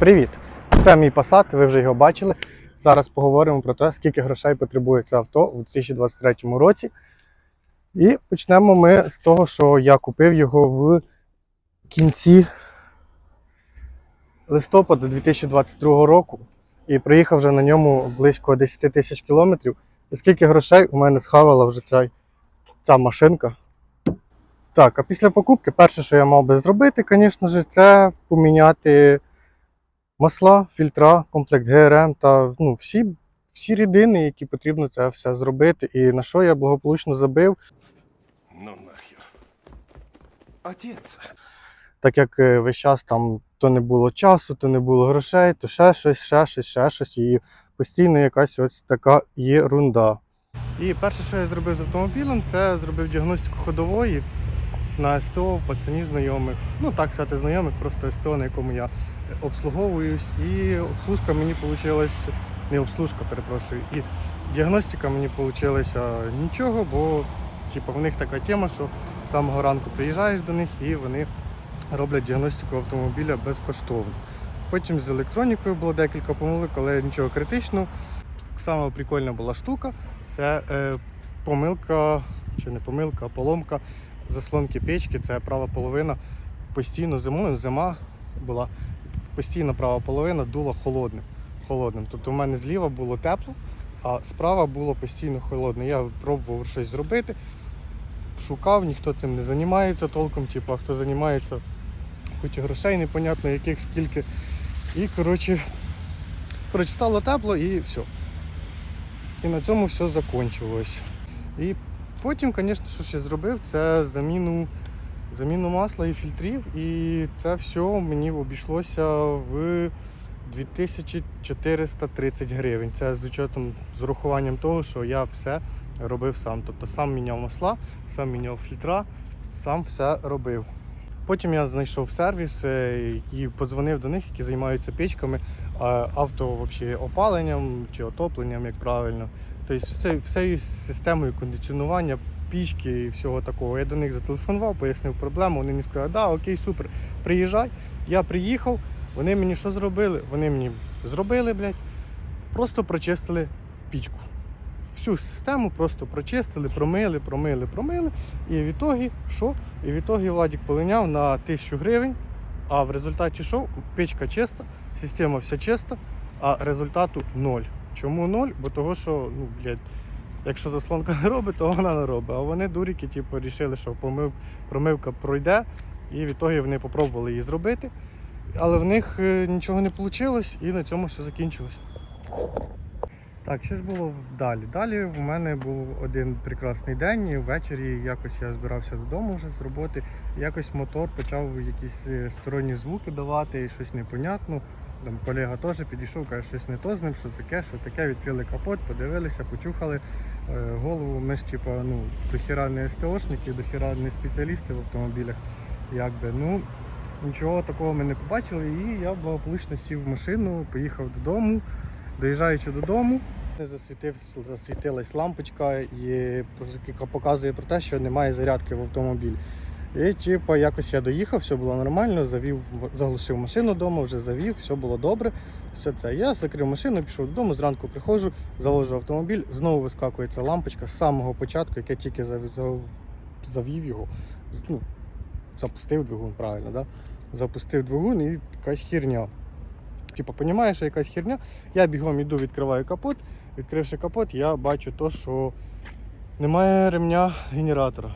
Привіт! Це мій Passat, ви вже його бачили. Зараз поговоримо про те, скільки грошей потребує це авто у 2023 році. І почнемо ми з того, що я купив його в кінці листопада 2022 року і приїхав вже на ньому близько 10 тисяч кілометрів. І скільки грошей у мене схавала вже ця, ця машинка. Так, а після покупки, перше, що я мав би зробити, звісно ж, це поміняти масла, фільтра, комплект ГРМ та ну, всі, всі рідини, які потрібно це все зробити. І на що я благополучно забив, Ну нахер. Отец. так як е, весь час там то не було часу, то не було грошей, то ще щось, ще щось, ще щось. І постійно якась ось така єрунда. І перше, що я зробив з автомобілем, це зробив діагностику ходової на СТО в пацанів знайомих. Ну так сказати, знайомих, просто СТО, на якому я обслуговуюсь. І обслужка мені вийшла, не обслужка, перепрошую, і діагностика мені вийшла нічого, бо типу, в них така тема, що з самого ранку приїжджаєш до них і вони роблять діагностику автомобіля безкоштовно. Потім з електронікою було декілька помилок, але нічого критичного. Саме прикольна була штука це е, помилка, чи не помилка, а поломка заслонки печки. Це права половина постійно зимою, зима була, постійно права половина дула холодним. холодним. Тобто в мене зліва було тепло, а справа було постійно холодне. Я пробував щось зробити, шукав, ніхто цим не займається толком, типу, а хто займається, хоч і грошей непонятно, яких скільки. І коротше, коротше стало тепло і все. І на цьому все закінчилось. І потім, звісно, що ще зробив, це заміну, заміну масла і фільтрів. І це все мені обійшлося в 2430 гривень. Це з учетом з урахуванням того, що я все робив сам. Тобто сам міняв масла, сам міняв фільтра, сам все робив. Потім я знайшов сервіс і подзвонив до них, які займаються печками, авто вообще, опаленням чи отопленням, як правильно. Тобто все, всею системою кондиціонування, пічки і всього такого. Я до них зателефонував, пояснив проблему. Вони мені сказали, да, окей, супер, приїжджай. Я приїхав, вони мені що зробили? Вони мені зробили, блядь, просто прочистили пічку. Всю систему просто прочистили, промили, промили, промили. І в ітогі що? І в ітогі Владік полиняв на 1000 гривень. А в результаті що? Печка чиста, система вся чиста, а результату ноль. Чому ноль? Бо того, що, ну, блядь, якщо заслонка не робить, то вона не робить. А вони дуріки, типу, рішили, що помив, промивка пройде, і в ітогі вони попробували її зробити. Але в них е, нічого не вийшло, і на цьому все закінчилося. Так, що ж було далі? Далі в мене був один прекрасний день, і ввечері якось я збирався додому вже з роботи. Якось мотор почав якісь е, сторонні звуки давати, щось непонятно. Там колега теж підійшов, каже, щось не то з ним, що таке, що таке. Відкрили капот, подивилися, почухали е, голову. Ми ж типу, ну, дохіра не СТОшники, дохіра не спеціалісти в автомобілях. Якби, ну, нічого такого ми не побачили, і я благополучно сів в машину, поїхав додому. Доїжджаючи додому, засвітив, засвітилась лампочка, і показує про те, що немає зарядки в автомобілі. І типу, якось я доїхав, все було нормально, завів, заглушив машину вдома, вже завів, все було добре. Все це. Я закрив машину, пішов додому, зранку приходжу, завожу автомобіль, знову вискакує ця лампочка з самого початку, як я тільки завів, його, ну, запустив двигун, правильно, да? запустив двигун і якась херня. Типу, розумієш, що якась херня. Я бігом іду, відкриваю капот. Відкривши капот, я бачу то, що немає ремня генератора.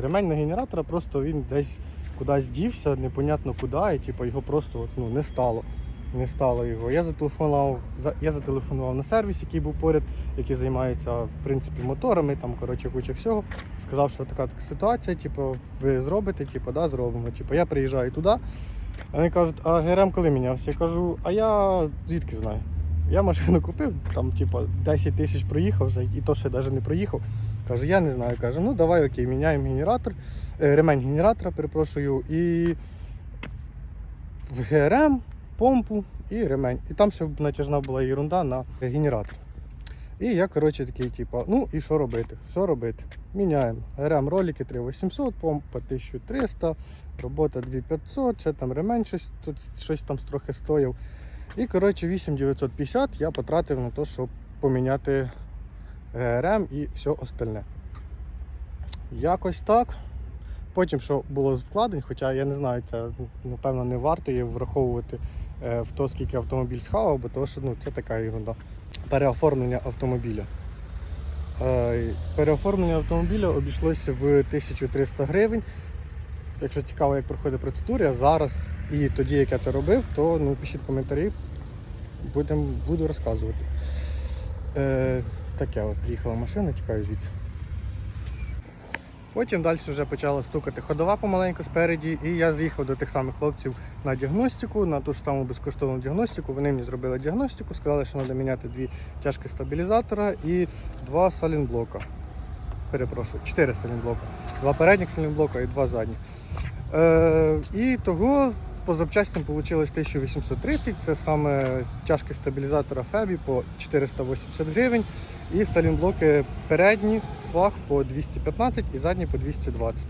Ремень на генератора просто він десь кудись дівся, непонятно куди, і типу, його просто ну, не стало. Не стало його. Я зателефонував, за- я зателефонував на сервіс, який був поряд, який займається в принципі моторами, там коротше куча всього. Сказав, що така, така ситуація, типу, ви зробите, типу, да, зробимо. Типу, я приїжджаю туди. Вони кажуть, а ГРМ коли мінявся? Я кажу, а я звідки знаю? Я машину купив, там, типу, 10 тисяч проїхав вже, і то ще навіть не проїхав. Кажу, я не знаю. Кажу, ну давай окей, міняємо генератор, е, ремень генератора, перепрошую, і ГРМ, помпу і ремень. І там ще натяжна була ерунда на генератор. І я, коротше, такий, типу, ну і що робити? Що робити? Міняємо. РМ ролики 3800, помпа 1300, робота 2500, ще там ремень щось, тут щось там трохи стояв. І, коротше, 8950 я потратив на те, щоб поміняти ГРМ і все остальне. Якось так. Потім, що було з вкладень, хоча я не знаю, це напевно не варто є враховувати е, в то, скільки автомобіль схавав, бо того, що ну, це така ерунда. Переоформлення автомобіля. Е, Переоформлення автомобіля обійшлося в 1300 гривень. Якщо цікаво, як проходить процедура, зараз і тоді, як я це робив, то ну, пишіть коментарі, будем, буду розказувати. Е, таке от приїхала машина, тікаю звідси. Потім далі вже почала стукати ходова помаленьку спереді, і я з'їхав до тих самих хлопців на діагностику, на ту ж саму безкоштовну діагностику. Вони мені зробили діагностику, сказали, що треба міняти дві тяжкі стабілізатора і два салінблока. Перепрошую, чотири салінблока. Два передніх салінблока і два задніх. Е, і того по запчастям вийшло 1830. Це саме тяжкі стабілізатора Фебі по 480 гривень. І салінблоки передні свах по 215 і задні по 220.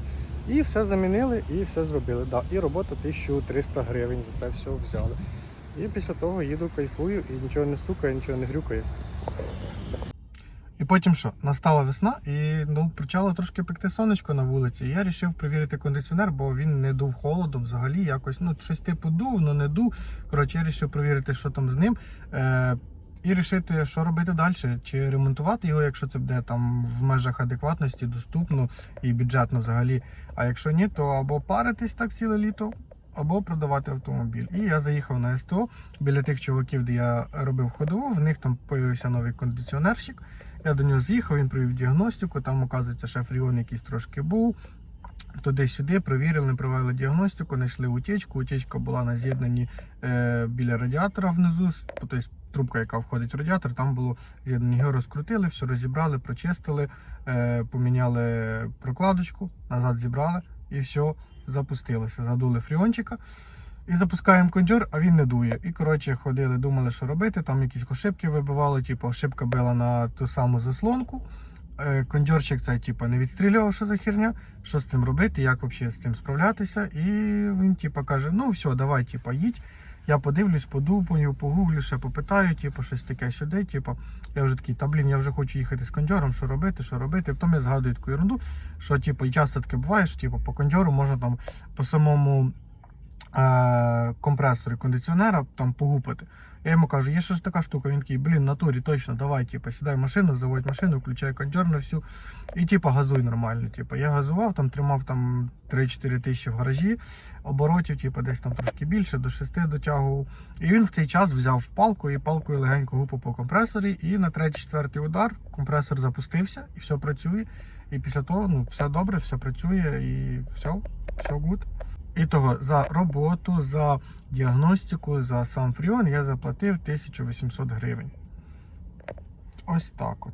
І все замінили і все зробили. Да, і робота 1300 гривень за це все взяли. І після того їду, кайфую і нічого не стукає, нічого не грюкає. І потім що? Настала весна і ну, почало трошки пекти сонечко на вулиці. І я вирішив перевірити кондиціонер, бо він не дув холодом взагалі. Якось ну, щось типу дув, але не дув. Коротше, я вирішив перевірити, що там з ним. Е, і вирішити, що робити далі, чи ремонтувати його, якщо це буде там в межах адекватності, доступно і бюджетно взагалі. А якщо ні, то або паритись так ціле літо, або продавати автомобіль. І я заїхав на СТО біля тих чуваків, де я робив ходову. В них там з'явився новий кондиціонерщик. Я до нього з'їхав, він провів діагностику. Там, оказується, ще фріон якийсь трошки був. Туди-сюди провірили, провели діагностику, знайшли утічку. Утічка була на з'єднанні е, біля радіатора внизу, тобто трубка, яка входить в радіатор, там було з'єднання. Його розкрутили, все розібрали, прочистили, е, поміняли прокладочку, назад зібрали і все запустилося. Задули фріончика. І запускаємо кондьор, а він не дує. І коротше ходили, думали, що робити. Там якісь ошибки вибивали, типу ошибка била на ту саму заслонку. Е, Кондьорчик цей типу, не відстрілював, що за херня, що з цим робити, як взагалі з цим справлятися. І він типу, каже: ну все, давай, типу, їдь. Я подивлюсь, подумаю, погуглю, ще попитаю, типу, щось таке сюди. Типу, я вже такий, та блін, я вже хочу їхати з кондьором, що робити, що робити. Потім я згадую таку ерунду, що типу, часто таке буває, що типу, по кондьору можна там по самому е- компресорі кондиціонера там погупати. Я йому кажу, є ще ж така штука. Він такий, блін, натурі, точно, давай, типу, сідай в машину, заводь машину, включай кондьор на всю. І типу, газуй нормально. Типу, я газував, там тримав там 3-4 тисячі в гаражі, оборотів, типу, десь там трошки більше, до 6 дотягував. І він в цей час взяв палку і палкою легенько гупав по компресорі. І на третій-четвертий удар компресор запустився і все працює. І після того ну, все добре, все працює і все, все гуд. І за роботу, за діагностику, за сам фріон я заплатив 1800 гривень. Ось так от.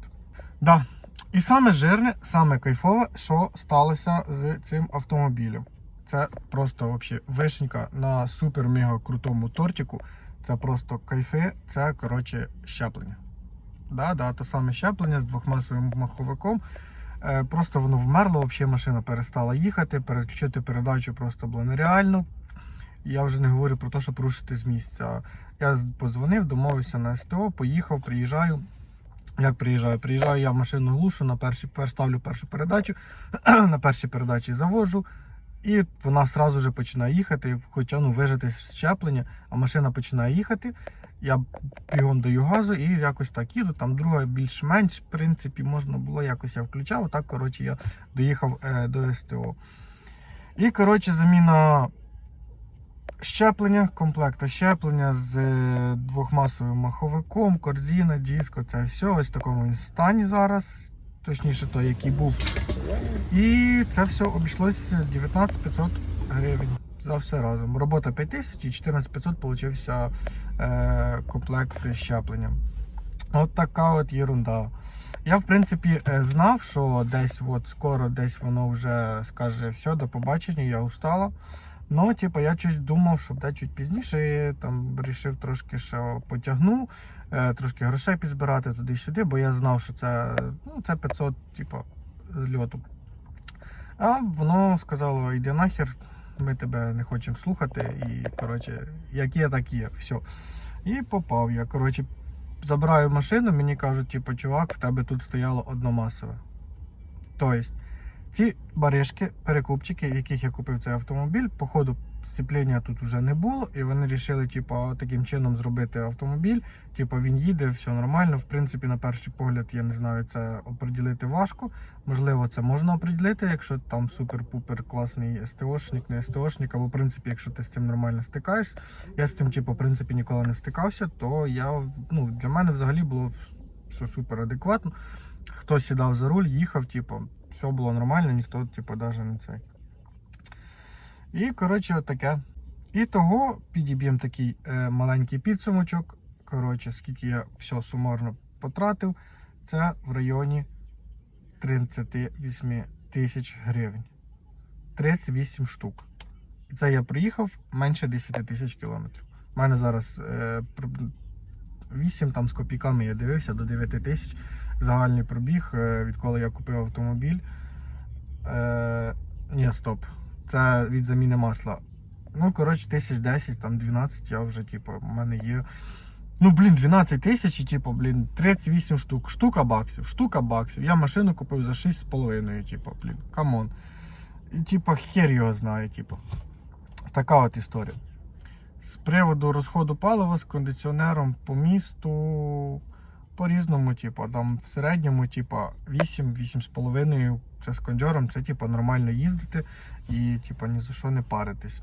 Да. І саме жирне, саме кайфове, що сталося з цим автомобілем. Це просто вообще вишенька на супер-мега крутому тортику. Це просто кайфи, це коротше щеплення. Да, да, то саме щеплення з двохмасовим маховиком. Е, Просто воно вмерло, взагалі машина перестала їхати, переключити передачу просто було нереально. Я вже не говорю про те, що порушити з місця. Я позвонив, домовився на СТО, поїхав, приїжджаю. Як приїжджаю? Приїжджаю, я машину глушу, на перші, пер- ставлю першу передачу, на першій передачі завожу, і вона одразу же починає їхати, хоча ну, вижити з щеплення, а машина починає їхати. Я бігом даю газу і якось так їду. Там друга більш-менш, в принципі, можна було якось я включав. Так, коротше, я доїхав е, до СТО. І, коротше, заміна щеплення, комплекта щеплення з е, двохмасовим маховиком, корзина, диско, це все ось в такому стані зараз. Точніше, той, який був. І це все обійшлось 19 500 гривень за все разом. Робота 5 тисяч і 14 500 получився е, комплект щеплення. От така от єрунда. Я, в принципі, е, знав, що десь от скоро десь воно вже скаже все, до побачення, я устала. Ну, типу, я щось думав, що буде чуть пізніше. Там вирішив трошки ще потягну, е, трошки грошей підзбирати туди-сюди, бо я знав, що це, ну, це 500, типу, з льоту. А воно сказало, йди нахер, ми тебе не хочемо слухати. І, коротше, як є, так є. Все. І попав я. Коротше, забираю машину, мені кажуть, типу, чувак, в тебе тут стояло одномасове. Тобто, ці баришки, перекупчики, яких я купив цей автомобіль, по ходу сцеплення тут вже не було, і вони вирішили, типу, таким чином зробити автомобіль. Типу, він їде, все нормально. В принципі, на перший погляд, я не знаю, це оприділити важко. Можливо, це можна оприділити, якщо там супер-пупер класний СТОшник, не СТОшник, або в принципі, якщо ти з цим нормально стикаєшся. Я з цим, типу, в принципі, ніколи не стикався, то я, ну, для мене взагалі було все супер адекватно. Хто сідав за руль, їхав, типу, все було нормально, ніхто, типу, навіть не цей. І, коротше, отаке. І того підіб'ємо такий е, маленький підсумочок. Коротше, скільки я все сумарно потратив, це в районі 38 тисяч гривень. 38 штук. Це я приїхав менше 10 тисяч кілометрів. У мене зараз е, 8 там з копійками я дивився до 9 тисяч загальний пробіг, е, відколи я купив автомобіль. Е, ні, стоп. Це від заміни масла. Ну, коротше, тисяч 10, там 12 я вже, типу, в мене є. Ну, блін, 12 тисяч і, типу, блін, 38 штук. Штука баксів, штука баксів. Я машину купив за 6,5, типу, блін, камон. І, типу, хер його знає, типу. Така от історія. З приводу розходу палива з кондиціонером по місту по-різному, типу, там в середньому, типу, 8-8,5 це з кондьором, це типу, нормально їздити і типу, ні за що не паритись.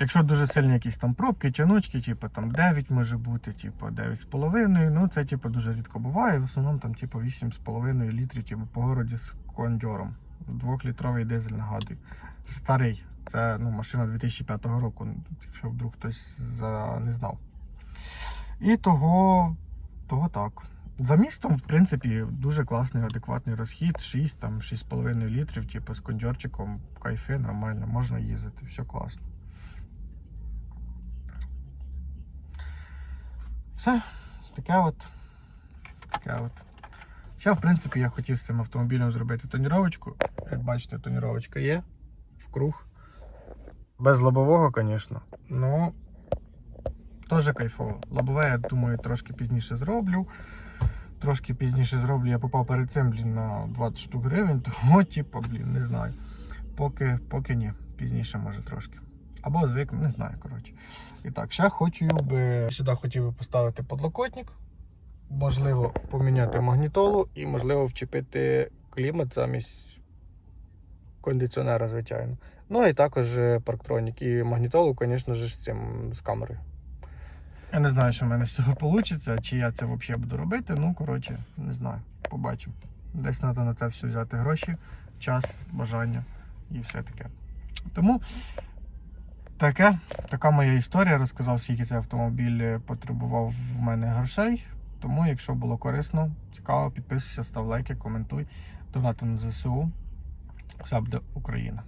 Якщо дуже сильні якісь там пробки, тянучки, типу там 9 може бути, типу 9,5, ну це типу дуже рідко буває. В основному там типу 8,5 літрів типу, по городі з кондьором. Двохлітровий дизель нагадую. Старий. Це ну, машина 2005 року, якщо вдруг хтось не знав. І того, того так. За містом, в принципі, дуже класний, адекватний розхід. 6, там 6,5 літрів, типу, з кондьорчиком, кайфи, нормально, можна їздити, все класно. Все, таке от. Таке от. Ще, в принципі, я хотів з цим автомобілем зробити тоніровочку. Як бачите, тоніровочка є в круг. Без лобового, звісно. Ну, теж кайфово. Лобове, я думаю, трошки пізніше зроблю. Трошки пізніше зроблю. Я попав перед цим, блін, на 20 штук гривень, тому, типу, блін, не знаю. Поки, поки ні. Пізніше може трошки. Або звикну, не знаю, коротше. І так, ще хочу би. Сюди хотів би поставити подлокотник. Можливо, поміняти магнітолу і, можливо, вчепити клімат замість кондиціонера, звичайно. Ну і також е, парктронік. І магнітолу, звісно ж, з цим з камерою. Я не знаю, що в мене з цього вийде, чи я це взагалі буду робити. Ну, коротше, не знаю. Побачимо. Десь треба на це все взяти гроші, час, бажання і все таке. Тому таке, така моя історія. Розказав, скільки цей автомобіль потребував в мене грошей. Тому, якщо було корисно, цікаво, підписуйся, став лайки, коментуй. Донати на ЗСУ. Все буде Україна.